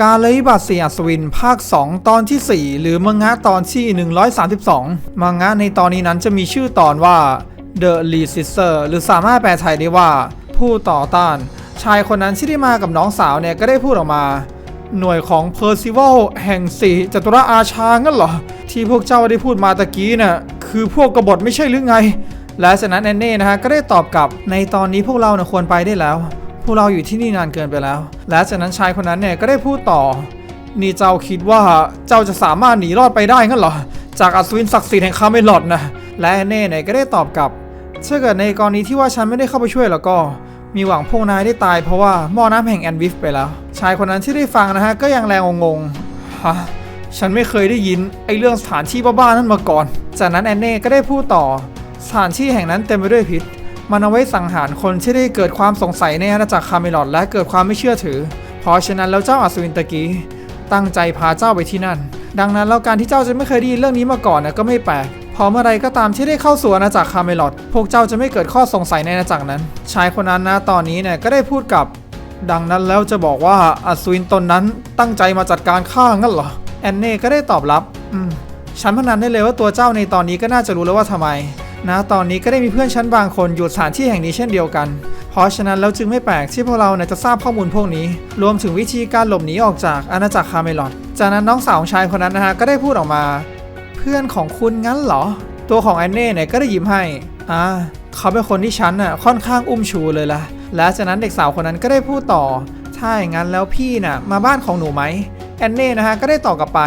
กาเลยบัตรเสียอัศวิน ภาค 2 ตอนที่ 4 หรือมังงะตอนที่ 132 มังงะในตอนนี้นั้นจะมีชื่อตอนว่า The Lead Sister หรือสามารถแปลไทยได้ว่า ผู้ต่อต้าน ชายคนนั้นที่ได้มากับน้องสาวเนี่ยก็ได้พูดออกมา หน่วยของเพอร์ซิวัลแห่งสีจัตุรอาชางั้นเหรอ ที่พวกเจ้าได้พูดมาตะกี้น่ะคือพวกกบฏไม่ใช่หรือไง และจากนั้นแอนเน่นะฮะก็ได้ตอบกลับในตอนนี้พวกเราเนี่ควรไปได้แล้ว พวกเราอยู่ที่นี่นานเกินไปแล้ว และจากนั้นชายคนนั้นเนี่ยก็ได้พูดต่อ นี่เจ้าคิดว่าเจ้าจะสามารถหนีรอดไปได้งั้นเหรอ จากอัศวินศักดิ์สิทธิ์แห่งคาเมลอดนะ และแอนเน่เนี่ยก็ได้ตอบกลับถ้าเกิดในกรณีที่ว่าฉันไม่ได้เข้าไปช่วยแล้วก็ มีหวังพวกนายได้ตายเพราะว่าหม้อน้ำแห่งแอนวิฟไปแล้ว ชายคนนั้นที่ได้ฟังนะฮะก็ยังแรงงงฮะฉันไม่เคยได้ยินไอ้เรื่องสถานที่บ้าๆนั้นมาก่อน จากนั้นแอนเน่ก็ได้พูดต่อ สถานที่แห่งนั้นเต็มไปด้วยพิษ มันเอาไว้สังหารคนที่ได้เกิดความสงสัยในอาณาจักรคาเมลอดและเกิดความไม่เชื่อถือ เพราะฉะนั้นแล้วเจ้าอัศวินตะกี้ตั้งใจพาเจ้าไปที่นั่น ดังนั้นแล้วการที่เจ้าจะไม่เคยได้ยินเรื่องนี้มาก่อนนะก็ไม่แปลกพอเมื่อไรก็ตามที่ได้เข้าสู่อาณาจักรคาเมลอดพวกเจ้าจะไม่เกิดข้อสงสัยในอาณาจักรนั้น ชายคนนั้นนะตอนนี้เนี่ยก็ได้พูดกับ ดังนั้นแล้วจะบอกว่าอัศวินตนนั้นตั้งใจมาจัดการข้างั้นเหรอแอนเน่ก็ได้ตอบรับ อืมฉันพนันได้เลยว่าตัวเจ้าในตอนนี้ก็น่าจะรู้แล้วว่าทำไม นะตอนนี้ก็ได้มีเพื่อนฉันบางคนอยู่สถานที่แห่งนี้เช่นเดียวกัน เพราะฉะนั้นแล้วจึงไม่แปลกที่พวกเราเนี่ยจะทราบข้อมูลพวกนี้ รวมถึงวิธีการหลบหนีออกจากอาณาจักรคาเมลอดจากนั้นน้องสาวของชายคนนั้นนะฮะก็ได้พูดออกมา เพื่อนของคุณงั้นเหรอ ตัวของแอนเน่เนี่ยก็ได้ยิ้มให้อ่าเขาเป็นคนที่ฉันน่ะค่อนข้างอุ้มชูเลยล่ะ และจากนั้นเด็กสาวคนนั้นก็ได้พูดต่อ ถ้าอย่างนั้นแล้วพี่น่ะมาบ้านของหนูไหมแอนเน่นะฮะก็ได้ตอบกลับไป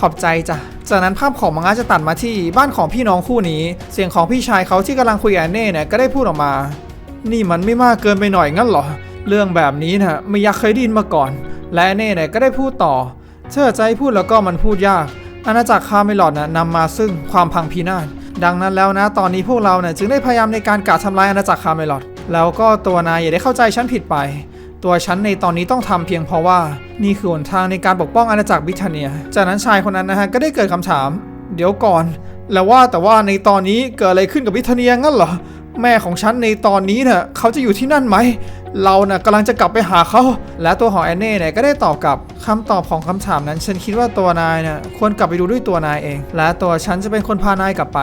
ขอบใจจ้ะ จากนั้นภาพของมังงะจะตัดมาที่บ้านของพี่น้องคู่นี้ เสียงของพี่ชายเขาที่กำลังคุยกับเน่เนี่ยก็ได้พูดออกมา นี่มันไม่มากเกินไปหน่อยงั้นเหรอ เรื่องแบบนี้นะไม่อยากเคยได้ยินมาก่อน และเน่เนี่ยก็ได้พูดต่อ เชื่อใจพูดแล้วก็มันพูดยาก อาณาจักรคาเมลอดนะนำมาซึ่งความพังพินาศ ดังนั้นแล้วนะ ตอนนี้พวกเราเนี่ยจึงได้พยายามในการกาทำลายอาณาจักรคาเมลอด แล้วก็ตัวนายอย่าได้เข้าใจฉันผิดไป ตัวฉันในตอนนี้ต้องทำเพียงเพราะว่านี่คือหนทางในการปกป้องอาณาจักรบิทเนีย จากนั้นชายคนนั้นนะฮะก็ได้เกิดคำถาม เดี๋ยวก่อน แล้วว่าแต่ว่าในตอนนี้เกิดอะไรขึ้นกับบิทเนียงั้นเหรอแม่ของฉันในตอนนี้เน่ะเขาจะอยู่ที่นั่นไหม เราน่ะกำลังจะกลับไปหาเขา และตัวของแอนเน่เนี่ยก็ได้ตอบกลับคำตอบของคำถามนั้น ฉันคิดว่าตัวนายเนี่ยควรกลับไปดูด้วยตัวนายเอง และตัวฉันจะเป็นคนพานายกลับไป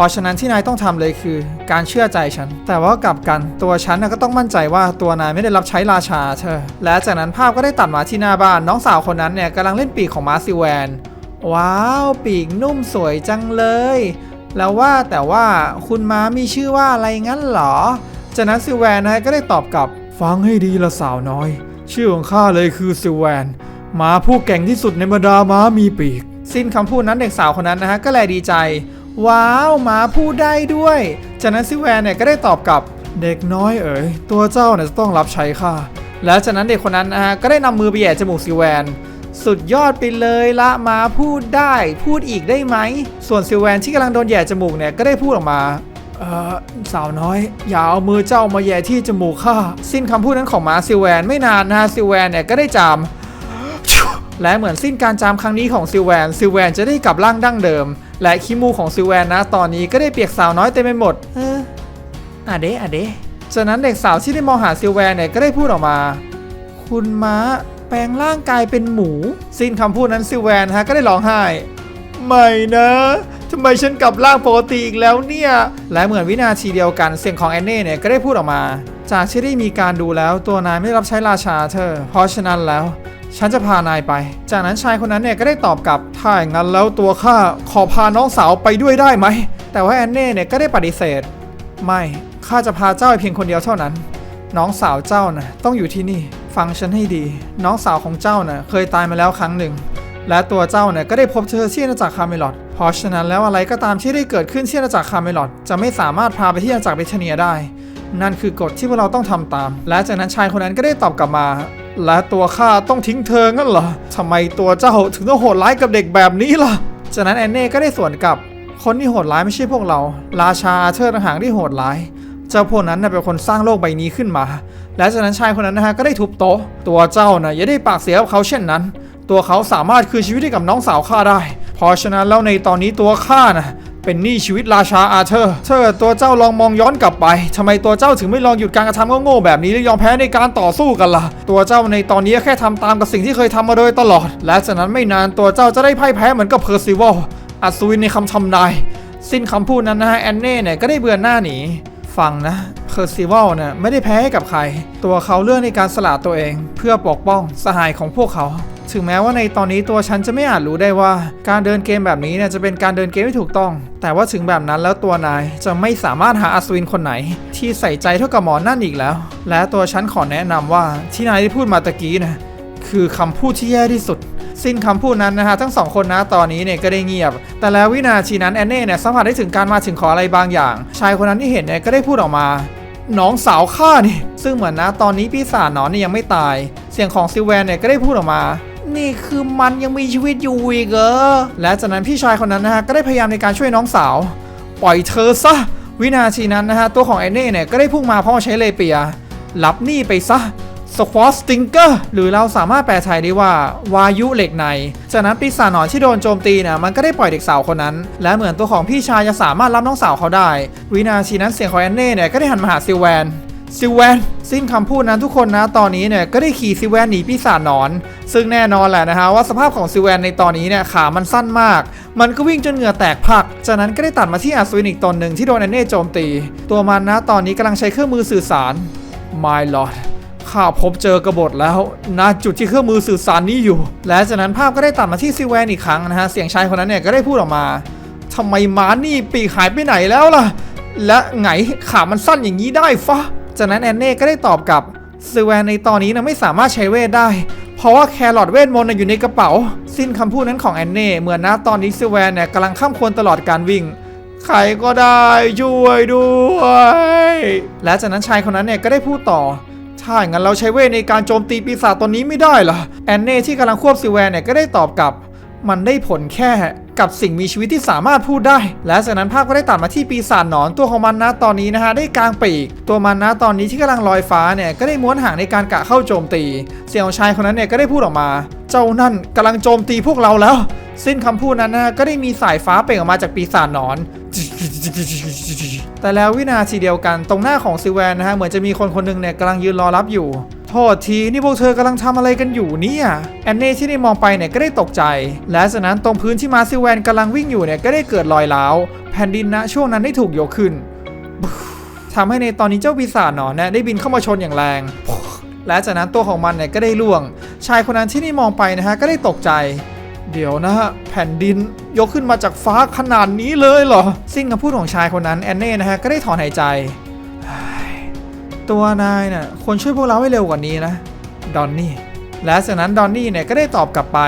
ราะฉะนั้นที่นายต้องทำเลยคือ การเชื่อใจฉัน แต่ว่ากลับกันตัวฉันก็ต้องมั่นใจว่าตัวนายไม่ได้รับใช้ราชาเธอ และจากนั้นภาพก็ได้ตัดมาที่หน้าบ้าน น้องสาวคนนั้นเนี่ยกำลังเล่นปีกของมาซิแวน ว้าว ปีกนุ่มสวยจังเลย แล้วว่าแต่ว่าคุณม้ามีชื่อว่าอะไรงั้นเหรอ จากนั้นซิแวนนะฮะก็ได้ตอบกลับฟังให้ดีละสาวน้อย ชื่อของข้าเลยคือซิแวนม้าผู้เก่งที่สุดในบรรดาม้ามีปีก สิ้นคำพูดนั้นเด็กสาวคนนั้นนะฮะก็แลดีใจ ว้าวหมาพูดได้ด้วย จากนั้นซิแวนเนี่ยก็ได้ตอบกลับเด็กน้อยเอ๋ยตัวเจ้าเนี่ยจะต้องรับใช้ข้าแล้วจากนั้นเด็กคนนั้นนะฮะก็ได้นำมือไปแย่จมูกซิแวน สุดยอดไปเลยละมาพูดได้ พูดอีกได้ไหม ส่วนซิแวนที่กำลังโดนแย่จมูกเนี่ยก็ได้พูดออกมาเออสาวน้อย อย่าเอามือเจ้ามาแย่ที่จมูกข้าสิ้นคำพูดนั้นของมาซิแวนไม่นานนะฮะซิแวนเนี่ยก็ได้จามและเหมือนสิ้นการจามครั้งนี้ของซิแวนซิแวนจะได้กลับร่างดั้งเดิม และขี้มูกของซิลแวนนะตอนนี้ก็ได้เปียกสาวน้อยเต็มไปหมด เอออะเดะอะเดะจากนั้นเด็กสาวที่ได้มองหาซิลแวนเนี่ยก็ได้พูดออกมา คุณม้าแปลงร่างกายเป็นหมู สิ้นคำพูดนั้นซิลแวนฮะก็ได้ร้องไห้ ไม่นะทำไมฉันกลับร่างปกติอีกแล้วเนี่ย และเหมือนวินาทีเดียวกันเสียงของแอนเน่เนี่ยก็ได้พูดออกมา จากที่ได้มีการดูแล้วตัวนายไม่รับใช้ราชาเธอ เพราะฉะนั้นแล้ว ฉันจะพานายไป จากนั้นชายคนนั้นเนี่ยก็ได้ตอบกลับถ้าอย่างนั้นแล้วตัวข้าขอพาน้องสาวไปด้วยได้ไหม แต่ว่าแอนเน่เนี่ยก็ได้ปฏิเสธ ไม่ข้าจะพาเจ้าไปเพียงคนเดียวเท่านั้น น้องสาวเจ้านะ่ะต้องอยู่ที่นี่ฟังฉันให้ดี น้องสาวของเจ้าน่ะเคยตายมาแล้วครั้งหนึ่ง และตัวเจ้าเนี่ยก็ได้พบเธอที่อาณาจักรคาเมลอดเพราะฉะนั้นแล้วอะไรก็ตามที่ได้เกิดขึ้นที่อาณาจักรคาเมลอดจะไม่สามารถพาไปที่อาณาจักรเบเทเนียได้ นั่นคือกฎที่พวกเราต้องทำตาม และจากนั้นชายคนนั้นก็ได้ตอบกลับมา และตัวข้าต้องทิ้งเธองั้นเหรอทำไมตัวเจ้าถึงต้องโหดร้ายกับเด็กแบบนี้ล่ะ จากนั้นแอนเน่ก็ได้สวนกลับ คนที่โหดร้ายไม่ใช่พวกเรา ราชาอาเธอร์ต่างหากที่โหดร้าย เจ้าพวกนั้นเป็นคนสร้างโลกใบนี้ขึ้นมา และจากนั้นชายคนนั้นนะฮะก็ได้ทุบโต๊ะ ตัวเจ้าน่ะอย่าได้ปากเสียกับเขาเช่นนั้น ตัวเขาสามารถคืนชีวิตให้กับน้องสาวข้าได้ เพราะฉะนั้นแล้วในตอนนี้ตัวข้าน่ะ เป็นหนี้ชีวิตราชาอาเธอร์เธอตัวเจ้าลองมองย้อนกลับไปทำไมตัวเจ้าถึงไม่ลองหยุดการกระทำโง่ๆแบบนี้และยอมแพ้ในการต่อสู้กันล่ะ ตัวเจ้าในตอนนี้แค่ทำตามกับสิ่งที่เคยทำมาโดยตลอด และจากนั้นไม่นานตัวเจ้าจะได้พ่ายแพ้เหมือนกับเพอร์ซิวอลอัศวินในคำทำนาย สิ้นคำพูดนั้นนะฮะแอนเน่เนี่ยก็ได้เบือนหน้าหนีฟังนะเพอร์ซิวอลนี่ยไม่ได้แพ้ให้กับใคร ตัวเขาเลือกในการสละตัวเอง เพื่อปกป้องสหายของพวกเขา ถึงแม้ว่าในตอนนี้ตัวฉันจะไม่อาจรู้ได้ว่า การเดินเกมแบบนี้เนี่ยจะเป็นการเดินเกมที่ถูกต้อง แต่ว่าถึงแบบนั้นแล้วตัวนายจะไม่สามารถหาอัศวินคนไหน ที่ใส่ใจเท่ากับหมอนั่นอีกแล้ว และตัวฉันขอแนะนำว่าที่นายได้พูดมาตะกี้นะคือคำพูดที่แย่ที่สุด สิ้นคำพูดนั้นนะฮะทั้งสองคนนะตอนนี้เนี่ยก็ได้เงียบ แต่แล้ววินาทีนั้นแอนเน่เนี่ยสัมผัสได้ถึงการมาถึงของอะไรบางอย่าง ชายคนนั้นที่เห็นเนี่ยก็ได้พูดออกมาน้องสาวข้านี่ ซึ่งเหมือนนะตอนนี้ปีศาจหนอนเนี่ยยังไม่ตาย เสียงของซิลแวนเนี่ยก็ได้พูดออกมา นี่คือมันยังมีชีวิตอยู่อีกเหรอและจากนั้นพี่ชายคนนั้นนะฮะก็ได้พยายามในการช่วยน้องสาว ปล่อยเธอซะ วินาทีนั้นนะฮะตัวของแอนเน่เนี่ยก็ได้พุ่งมาพร้อมใช้เลเปียรับหนี่ไปซะสควอสติงเกอร์หรือเราสามารถแปลไทยได้ว่า วายุเหล็กใน จากนั้นปีศาจหนอนที่โดนโจมตีเนี่ยมันก็ได้ปล่อยเด็กสาวคนนั้น และเหมือนตัวของพี่ชายจะสามารถรับน้องสาวเขาได้ วินาทีนั้นเสียงของแอนเน่เนี่ยก็ได้หันมาหาซิลแวน ซิลแวนสิ้นคำพูดนั้นทุกคนนะตอนนี้เนี่ยก็ได้ขี่ซิลแวนหนีปีศาจนอน ซึ่งแน่นอนแหละนะฮะว่าสภาพของซิลแวนในตอนนี้เนี่ยขามันสั้นมาก มันก็วิ่งจนเหงื่อแตกพัก จากนั้นก็ได้ตัดมาที่อัศวินอีกตนหนึ่งที่โดนแอนเน่โจมตี ตัวมันนะตอนนี้กำลังใช้เครื่องมือสื่อสาร My Lord ข้าพบเจอกระบฏแล้วณจุดที่เครื่องมือสื่อสารนี้อยู่ และจากนั้นภาพก็ได้ตัดมาที่ซิแวนอีกครั้งนะฮะเสียงชายคนนั้นเนี่ยก็ได้พูดออกมาทำไมม้านี่ปีกหายไปไหนแล้วล่ะ และไงขามันสั้นอย่างนี้ได้ฟะ จากนั้นแอนเน่ก็ได้ตอบกลับซิแวนในตอนนี้นะไม่สามารถใช้เวทได้ เพราะว่าแครอทเวทมนต์อยู่ในกระเป๋า สิ้นคำพูดนั้นของแอนเน่เหมือนนะตอนนี้ซิแวนเนี่ยกำลังข้ามควรตลอดการวิ่งใครก็ได้ช่วยด้วย และจากนั้นชายคนนั้นเนี่ยก็ได้พูดต่อถ้าอย่างนั้นเราใช้เวทในการโจมตีปีศาจตนนี้ไม่ได้เหรอแอนเน่ที่กำลังควบซิแวนเนี่ยก็ได้ตอบกลับ มันได้ผลแค่กับสิ่งมีชีวิตที่สามารถพูดได้ และจากนั้นภาพก็ได้ตัดมาที่ปีศาจหนอนตัวของมันนะตอนนี้นะฮะได้กลางปีก ตัวมันนะตอนนี้ที่กำลังลอยฟ้าเนี่ยก็ได้ม้วนหางในการกะเข้าโจมตี เสียงของชายคนนั้นเนี่ยก็ได้พูดออกมา เจ้านั่นกำลังโจมตีพวกเราแล้ว สิ้นคำพูดนั้นนะก็ได้มีสายฟ้าเปล่งออกมาจากปีศาจหนอน แต่แล้ววินาทีเดียวกันตรงหน้าของซิแวนนะฮะเหมือนจะมีคนคนหนึงเนี่ยกำลังยืนรอรับอยู่ โทษทีนี่พวกเธอกำลังทำอะไรกันอยู่เนี่ยแอนเน่ที่ได้มองไปเนี่ยก็ได้ตกใจ และจากนั้นตรงพื้นที่มาซิแวนกำลังวิ่งอยู่เนี่ยก็ได้เกิดรอยร้าวแผ่นดินนะช่วงนั้นได้ถูกยกขึ้นทำให้ในตอนนี้เจ้าปีศาจหนอนเนี่ยได้บินเข้ามาชนอย่างแรงและจากนั้นตัวของมันเนี่ยก็ได้ล่วง ชายคนนั้นที่นี่มองไปนะฮะก็ได้ตกใจ เดี๋ยวนะฮะแผ่นดินยกขึ้นมาจากฟ้าขนาดนี้เลยเหรอสิ้นคำพูดของชายคนนั้นแอนเน่นะฮะก็ได้ถอนหายใจ ตัวนายเนี่ยควรช่วยพวกเราให้เร็วกว่านี้นะ ดอนนี่ และจากนั้นดอนนี่เนี่ยก็ได้ตอบกลับไป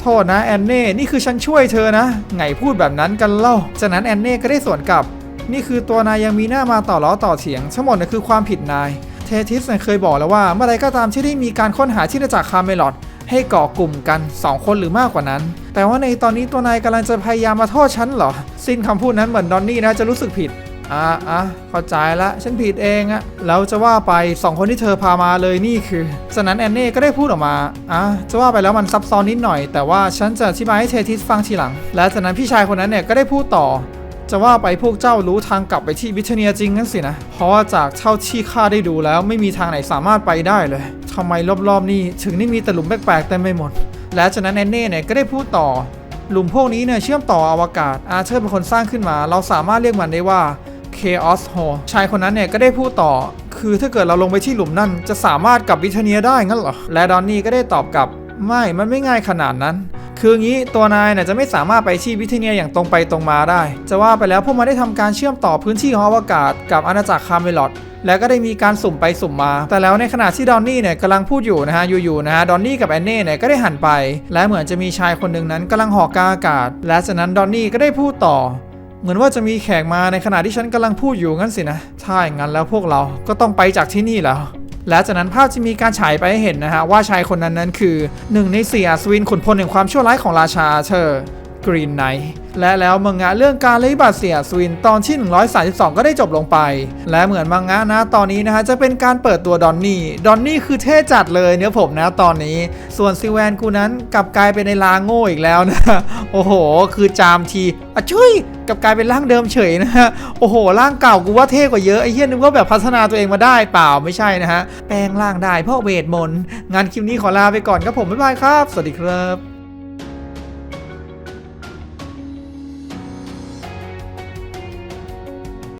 โทษนะแอนเน่นี่คือฉันช่วยเธอนะ ไงพูดแบบนั้นกันเล่า จากนั้นแอนเน่ก็ได้สวนกลับ นี่คือตัวนายยังมีหน้ามาต่อล้อต่อเถียง ทั้งหมดน่ะคือความผิดนาย เททิสเนี่ยเคยบอกแล้วว่าเมื่อไรก็ตามที่ได้มีการค้นหาที่มาจากคาเมลอดให้เกาะกลุ่มกัน 2 คนหรือมากกว่านั้น แต่ว่าในตอนนี้ตัวนายกำลังจะพยายามมาโทษฉันเหรอ สิ้นคำพูดนั้นเหมือนดอนนี่นะจะรู้สึกผิด อะอะเข้าใจละฉันผิดเองอะแล้วจะว่าไปสองคนที่เธอพามาเลยนี่คือจากนั้นแอนเน่ก็ได้พูดออกมาอะจะว่าไปแล้วมันซับซ้อนนิดหน่อย แต่ว่าฉันจะอธิบายให้เททิสฟังทีหลัง และจากนั้นพี่ชายคนนั้นเนี่ยก็ได้พูดต่อ จะว่าไปพวกเจ้ารู้ทางกลับไปที่วิเทเนียจริงงั้นสินะ เพราะว่าจากเท่าที่ข้าได้ดูแล้วไม่มีทางไหนสามารถไปได้เลยทำไมรอบๆนี่ถึงได้มีแต่หลุมแปลกๆเต็มไปหมด และจากนั้นแอนเน่เนี่ยก็ได้พูดต่อ หลุมพวกนี้เนี่ยเชื่อมต่ออวกาศอาเธอร์เป็นคนสร้างขึ้นมา เราสามารถเรียกมันได้ว่า Chaos Hole ชายคนนั้นเนี่ยก็ได้พูดต่อ คือถ้าเกิดเราลงไปที่หลุมนั่น จะสามารถกลับวิทเนียได้งั้นเหรอ และดอนนี่ก็ได้ตอบกลับ ไม่ มันไม่ง่ายขนาดนั้น คืองี้ตัวนายเนี่ยจะไม่สามารถไปที่วิทเนียอย่างตรงไปตรงมาได้ จะว่าไปแล้วพวกมันได้ทำการเชื่อมต่อพื้นที่ของอวกาศกับอาณาจักรคาเมลอดแล้วก็ได้มีการสุ่มไปสุ่มมา แต่แล้วในขณะที่ดอนนี่เนี่ยกำลังพูดอยู่นะฮะ อยู่ๆนะฮะ ดอนนี่กับแอนเน่เนี่ยก็ได้หันไป และเหมือนจะมีชายคนหนึ่งนั้นกำลังหอกกาอากาศ และจากนั้นดอนนี่ก็ได้พูดต่อ เหมือนว่าจะมีแขกมาในขณะที่ฉันกำลังพูดอยู่งั้นสินะถ้าอย่างนั้นแล้วพวกเราก็ต้องไปจากที่นี่แล้วและจากนั้นภาพจะมีการฉายไปให้เห็นนะฮะว่าชายคนนั้นนั้นคือหนึ่งในสี่อัศวินขุนพลแห่งความชั่วร้ายของราชาเธอกรีนไนท์และแล้วมังงะเรื่องการเลยบาดเสียสวินตอนที่ 132 ก็ได้จบลงไป และเหมือนมังงะนะตอนนี้นะฮะจะเป็นการเปิดตัวดอนนี่ ดอนนี่คือเท่จัดเลยเนื้อผมนะตอนนี้ ส่วนซิแวนกูนั้นกลับกลายเป็นในลาโง่อีกแล้วนะ โอ้โห คือจามทีอะช่วย กับกลายเป็นร่างเดิมเฉยนะฮะ โอ้โห ร่างเก่ากูว่าเท่กว่าเยอะ ไอ้เหี้ยนึกว่าแบบพัฒนาตัวเองมาได้เปล่าไม่ใช่นะฮะ แปลงร่างได้เพราะเวทมนต์ งานคลิปนี้ขอลาไปก่อนครับผม บ๊ายบายครับ สวัสดีครับ